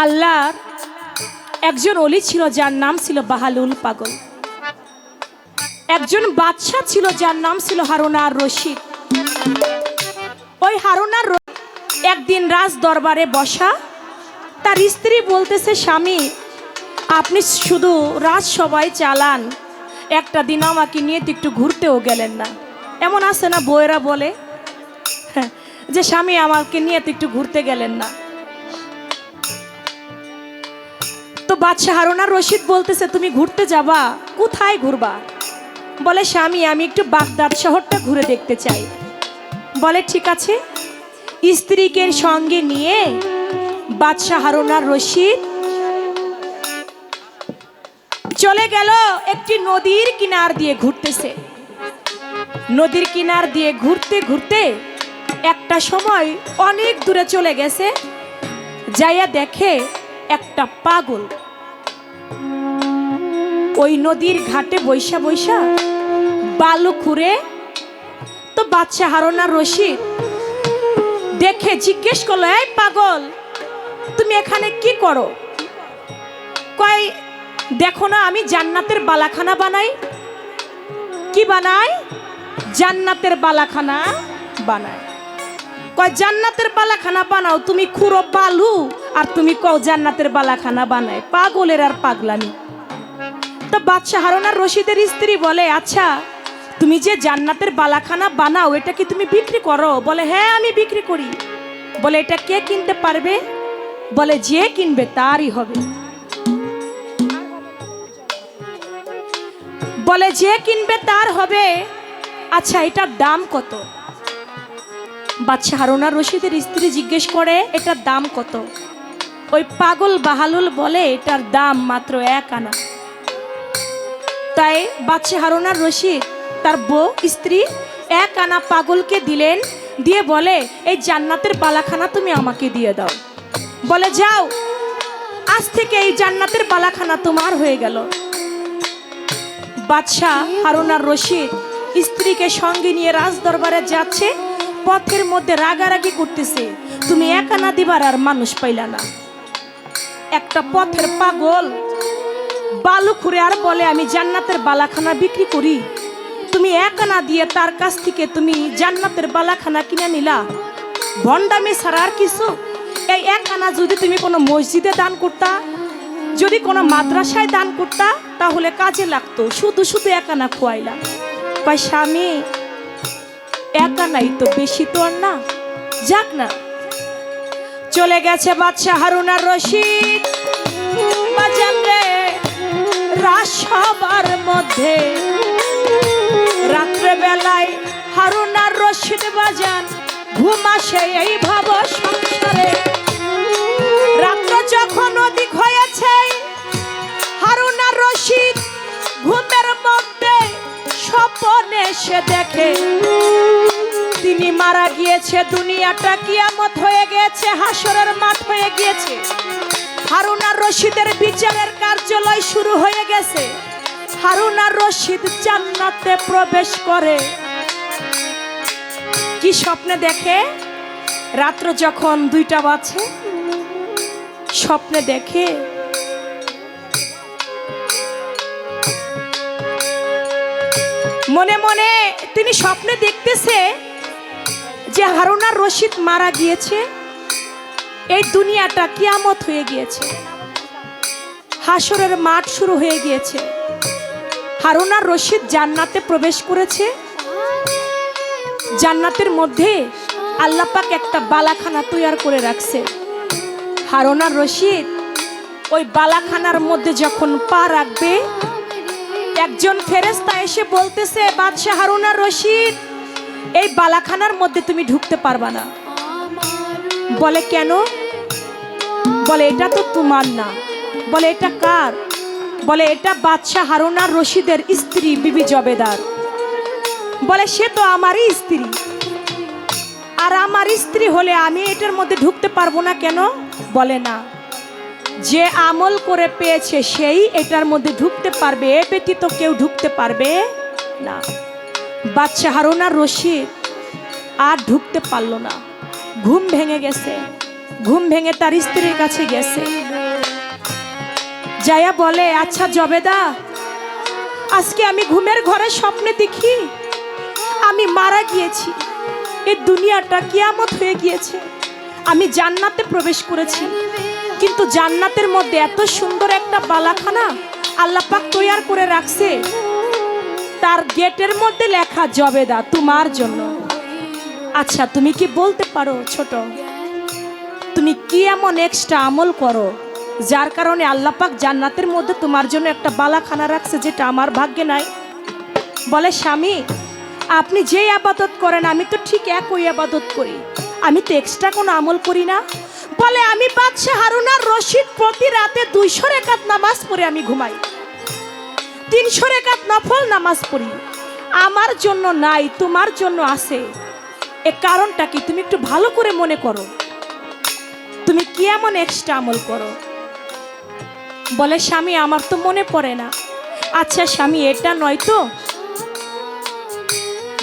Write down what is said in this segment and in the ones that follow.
আল্লাহর একজন অলি ছিল যার নাম ছিল বাহালুল পাগল। একজন বাদশা ছিল যার নাম ছিল হারুনার রশিদ। ওই হারুনার একদিন রাজ দরবারে বসা, তার স্ত্রী বলতেছে, স্বামী, আপনি শুধু রাজসভায় চালান, একটা দিন আমাকে নিয়ে তো একটু ঘুরতেও গেলেন না। এমন আছে না বউয়েরা বলে? যে স্বামী, আমাকে নিয়ে তো একটু ঘুরতে গেলেন না। তো বাদশাহ হারুনার রশিদ বলতেছে, তুমি ঘুরতে যাবা? কোথায় ঘুরবা? বলে, স্বামী, আমি একটু বাগদাদ শহরটা ঘুরে দেখতে চাই। বলে, ঠিক আছে। স্ত্রীকে সঙ্গে নিয়ে বাদশাহ হারুনার রশিদ চলে গেল একটি নদীর কিনার দিয়ে ঘুরতেছে। নদীর কিনার দিয়ে ঘুরতে ঘুরতে একটা সময় অনেক দূরে চলে গেছে, যাইয়া দেখে একটা পাগল ওই নদীর ঘাটে বৈশা বৈশা বালু খুঁড়ে তো বাচ্চা হারোনা রশিদ দেখে জিজ্ঞেস করল, এই পাগল, তুমি এখানে কি করো? কয়, দেখো না, আমি জান্নাতের বালাখানা বানাই। কি বানাই? জান্নাতের বালাখানা বানাই। কয়, জান্নাতের বালাখানা বানাও, তুমি খুঁড়ো বালু আর তুমি কও জান্নাতের বালাখানা বানায় পাগলের আর পাগলামি। তো বাদশাহ হারুনার রশিদের স্ত্রী বলে আচ্ছা তুমি যে জান্নাতের বালাখানা বানাও, এটা কি তুমি বিক্রি করো? বলে হ্যাঁ আমি বিক্রি করি। বলে, এটা কে কিনতে পারবে? বলে, যে কিনবে তারই হবে। বলে, যে কিনবে তার হবে। আচ্ছা এটার দাম কত? বাচ্চা হারুনা রশিদের স্ত্রী জিজ্ঞেস করে, এটার দাম কত? ওই পাগল বাহালুল বলে, এটার দাম মাত্র এক আনা। তাই বাচ্চা হারুনার রশিদ তার বউ, স্ত্রী এক আনা পাগলকে দিলেন, দিয়ে বলে, এই জান্নাতের বালাখানা তুমি আমাকে দিয়ে দাও। বলে, যাও, আজ থেকে এই জান্নাতের বালাখানা তোমার হয়ে গেল। বাদশাহ হারুনার রশিদ স্ত্রীকে সঙ্গে নিয়ে রাজ দরবারে যাচ্ছে, পথের মধ্যে রাগারাগি করতেছে, তুমি একানা দিবার আর মানুষ পাইলা না। একটা পথের পাগল বালু খুঁড়ে আর বলে, আমি জান্নাতের বালাখানা বিক্রি করি। তুমি একানা দিয়ে তার কাছ থেকে তুমি জান্নাতের বালাখানা কিনে নিলা। ভণ্ডামি ছাড়া আর কিছু? এই এক আনা যদি তুমি কোনো মসজিদে দান করতা, যদি কোনো মাদ্রাসায় দান করতা, তাহলে কাজে লাগতো, শুধু শুধু এক আনা খোয়াইলা। কয়, স্বামী, এক আনাই তো বেশি তো আর না। যাক না। চলে গেছে বাদশাহ হারুনার রশিদ। রাসবার মধ্যে। রাত্রে বেলায় হারুনার রশিদ বাজান ঘুম আসে এই ভাব সংসারে। রাত্র যখন অধিক হয়েছে, হারুনার রশিদ ঘুমের মধ্যে স্বপনে সে দেখে, তিনি মারা গিয়েছে, দুনিয়াটা কিয়ামত হয়ে গেছে, হাসরের মাঠ হয়ে গিয়েছে। হারুনার রশিদের বিচারের কার্যালয় শুরু হয়ে গেছে। হারুনার রশিদ জান্নাতে প্রবেশ করে। কি স্বপ্নে দেখে? রাত্র যখন দুইটা বাজে, স্বপ্নে দেখে? মনে মনে তিনি স্বপ্নে দেখতেছে যে হারুনার রশিদ মারা গিয়েছে। এই দুনিয়াটা কিয়ামত হয়ে গিয়েছে। হাসরের মাঠ শুরু হয়ে গিয়েছে। হারুনার রশিদ জান্নাতে প্রবেশ করেছে। জান্নাতের মধ্যে আল্লাপাক একটা বালাখানা তৈয়ার করে রাখছে। হারুনার রশিদ ওই বালাখানার মধ্যে যখন পা রাখবে, একজন ফেরেস্তা এসে বলতেছে, বাদশাহ হারুনার রশিদ, এই বালাখানার মধ্যে তুমি ঢুকতে পারবা না। বলে, কেন? বলে, এটা তো তোমার না। বলে, এটা কার? বলে, এটা বাদশাহ হারুনার রশিদের স্ত্রী বিবি জবেদার। বলে, সে তো আমারই স্ত্রী। আর আমার স্ত্রী হলে আমি এটার মধ্যে ঢুকতে পারব না কেন? বলে, না। যে আমল করে পেয়েছে, সেই এটার মধ্যে ঢুকতে পারবে, এ ব্যতীত কেউ ঢুকতে পারবে না। বাচ্চা হারুনার রশিদ আর ঢুকতে পারল না। ঘুম ভেঙে গেছে। ঘুম ভেঙে তার স্ত্রীর কাছে গেছে। যায়া বলে আচ্ছা জবেদা, আজকে আমি ঘুমের ঘরে স্বপ্নে দেখি, আমি মারা গিয়েছি। এই দুনিয়াটা কিয়ামত হয়ে গিয়েছে। আমি জান্নাতে প্রবেশ করেছি। কিন্তু জান্নাতের মধ্যে এত সুন্দর একটা বালাখানা আল্লাহ পাক তৈয়ার করে রাখছে। তার গেটের মধ্যে লেখা, জবেদা, তোমার জন্য। আচ্ছা তুমি কি বলতে পারো ছোট? তুমি কি এমন এক্সট্রা আমল করো? যার কারণে আল্লাহ পাক জান্নাতের মধ্যে তোমার জন্য একটা বালাখানা রাখছে যেটা আমার ভাগ্যে নাই। বলে, স্বামী, আপনি যেই আবাদত করেন, আমি তো ঠিক একই আবাদত করি। আমি তো এক্সট্রা কোনো আমল করি না। বলে, আমি বাদশাহ হারুনার রশিদ প্রতি রাতে দুইশো রেখাত নামাজ পড়ে আমি ঘুমাই। তিনশো রেখাত নফল নামাজ পড়ি। আমার জন্য নাই, তোমার জন্য আছে। এ কারণটা কি তুমি একটু ভালো করে মনে করো। তুমি কি এমন এক্সট্রা আমল করো? বলে, স্বামী, আমার তো মনে পড়ে না। আচ্ছা স্বামী, এটা নয় তো?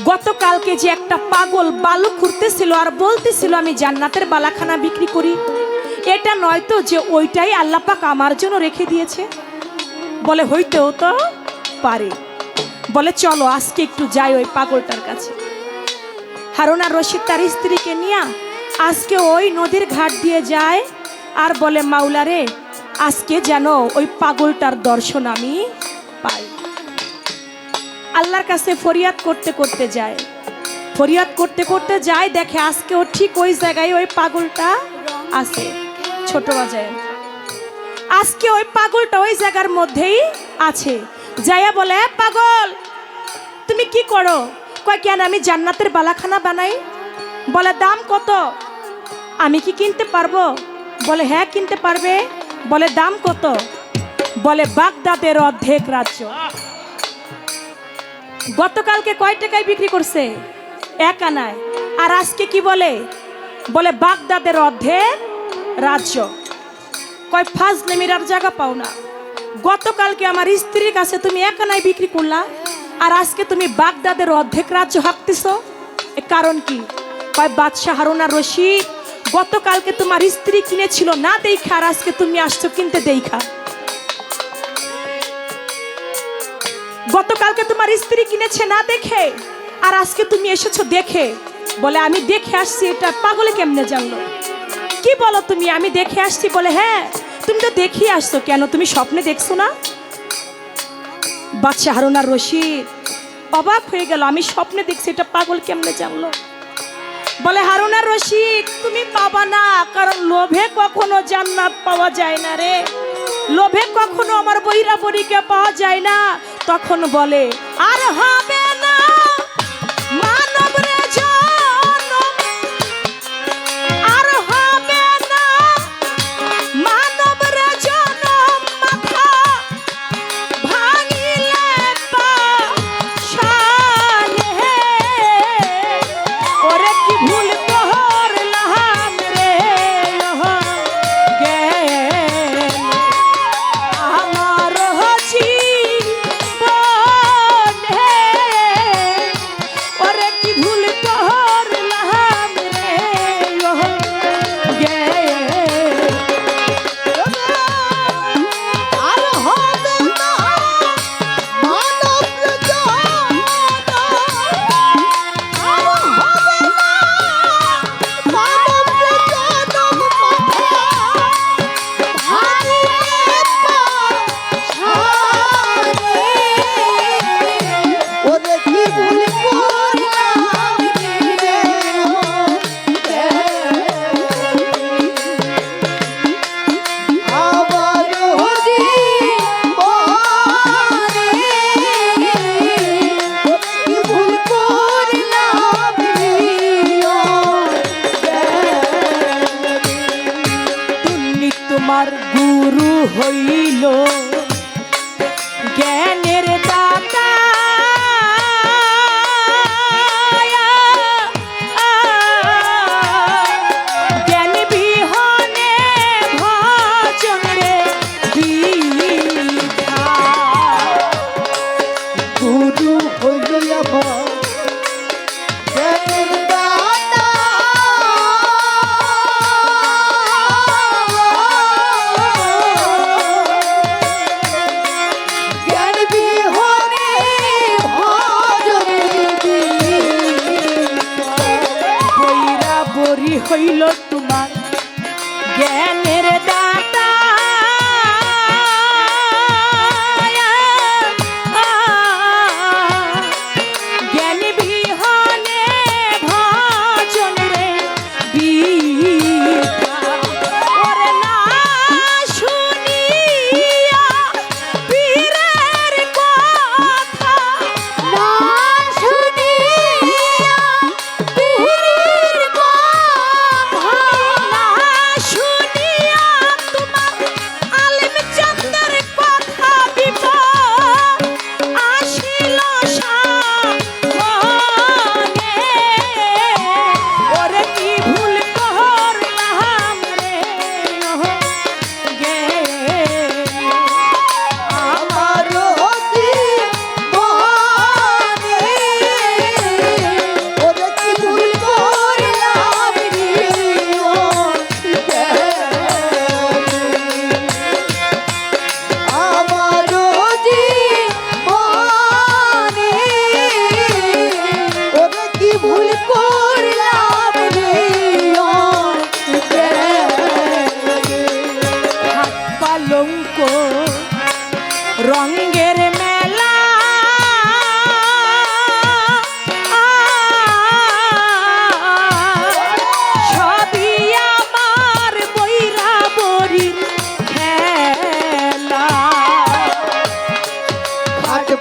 গতকালকে যে একটা পাগল বালু খুঁড়তেছিল আর বলতেছিল আমি জান্নাতের বালাখানা বিক্রি করি, এটা নয় তো যে ওইটাই আল্লাপাক আমার জন্য রেখে দিয়েছে? বলে, হইতেও তো পারে। বলে, চলো, আজকে একটু যাই ওই পাগলটার কাছে। হারুনা রশিদ তার স্ত্রীকে নিয়ে আজকে ওই নদীর ঘাট দিয়ে যায় আর বলে, মাওলারে, আজকে যেন ওই পাগলটার দর্শন আমি পাই। আল্লাহর কাছে ফরিয়াদ করতে করতে যায়। ফরিয়াদ করতে করতে যায়, দেখে আজকে ও ঠিক ওই জায়গায় ওই পাগলটা আছে, ছোট বাজায় আজকে ওই পাগলটা ওই জায়গার মধ্যেই আছে। যাইয়া বলে পাগল, তুমি কি করো? কয়, কেন আমি জান্নাতের বালাখানা বানাই? বলে, দাম কত? আমি কি কিনতে পারব? বলে হ্যাঁ কিনতে পারবে। বলে, দাম কত? বলে, বাগদাদের অর্ধেক রাজ্য। গতকালকে কয় টাকায় বিক্রি করছে? এক আনায়। আর আজকে কি বলে? বলে, বাগদাদের অর্ধেক রাজ্য। কয় ফার্স্ট নেমিরার জায়গা পাও না। গতকালকে আমার স্ত্রীর কাছে তুমি এক আনায় বিক্রি করলা, আর আজকে তুমি বাগদাদের অর্ধেক রাজ্য হাঁকতেছ। কারণ কি? কয়, বাদশাহ হারুনা রশিদ গতকালকে তোমার স্ত্রী কিনেছিল। না দেখা, আর আজকে তুমি আসছো কিনতে দেখা। গতকালকে তোমার স্ত্রী কিনেছে না দেখে, আর আজকে তুমি এসেছ দেখে। বলে, আমি দেখে আসছি, এটা পাগলে কেমনে জানলো? কি বলো তুমি? আমি দেখে আসছি। বলে হ্যাঁ তুমি তো দেখি আসছো কেন? তুমি স্বপ্নে দেখছ না? বাচ্চা হারুনার রশিদ অবাক হয়ে গেল। আমি স্বপ্নে দেখছি, এটা পাগল কেমনে জানলো? বলে, হারুনা রশিদ, তুমি পাবা না, কারণ লোভে কখনো জান্নাত পাওয়া যায় না রে। লোভে কখনো আমার বইরা বড়িকে পাওয়া যায় না। তখন বলে, আর হবে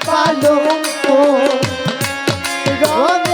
পালঙ্ক। রঙের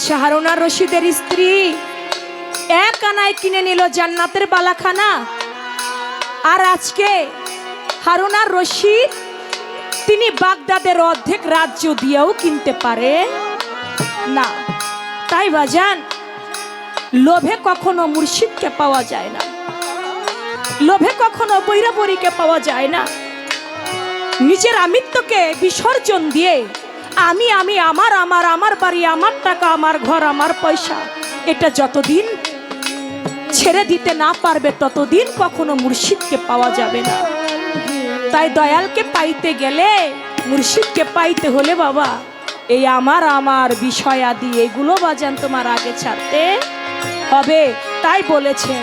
বাদশাহ হারুনার রশিদের স্ত্রী এক আনায় কিনে নিল জান্নাতের বালাখানা। আর আজকে হারুনার রশিদ তিনি বাগদাদের অর্ধেক রাজ্য দিয়েও কিনতে পারে। না, তাই বাজান লোভে কখনো মুর্শিদকে পাওয়া যায় না। লোভে কখনো বৈরাবরীকে পাওয়া যায় না। নিজের আমিত্বকে বিসর্জন দিয়ে আমি আমি, আমার আমার আমার বাড়ি, আমার টাকা, আমার ঘর, আমার পয়সা। এটা যতদিন ছেড়ে দিতে না পারবে, ততদিন কখনো মুর্শিদকে পাওয়া যাবে না। তাই দয়ালকে পাইতে গেলে, মুর্শিদকে পাইতে হলে বাবা, এই আমার আমার বিষয় আদি এগুলো বাজান তোমার আগে ছাড়তে হবে। তাই বলেছেন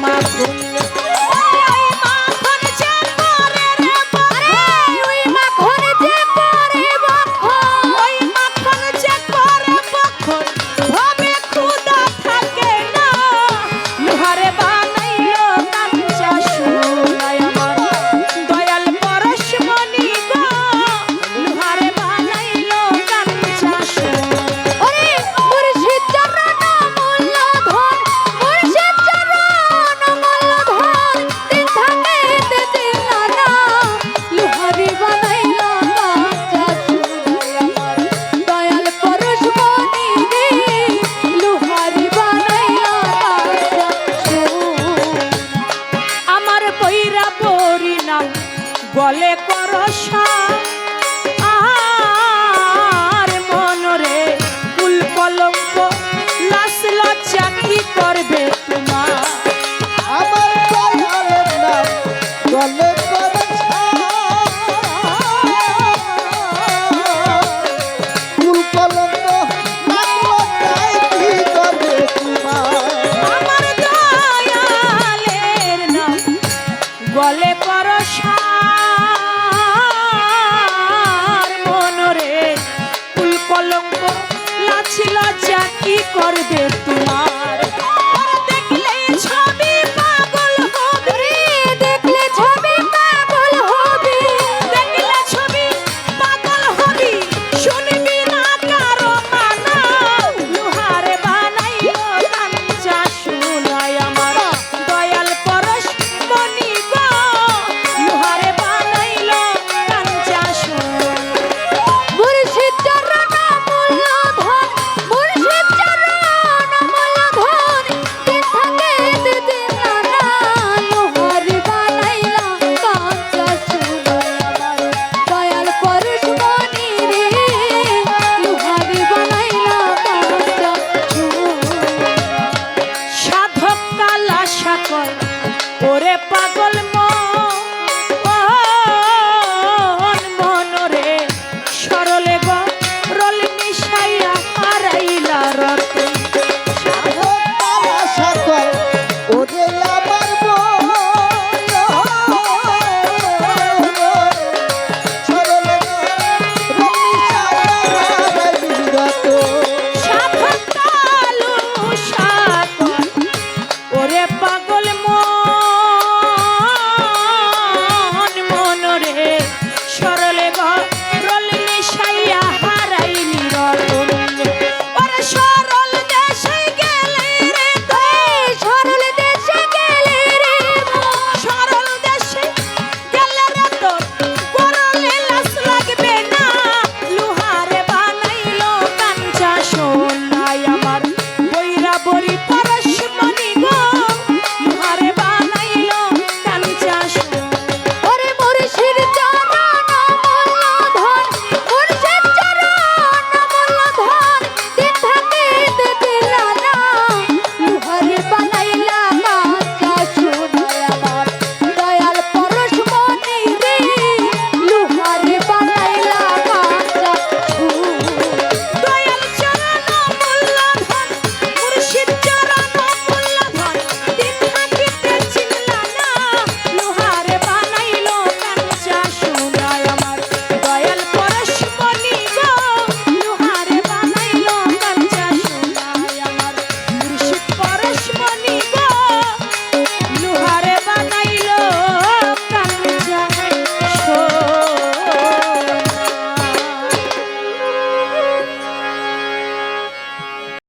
my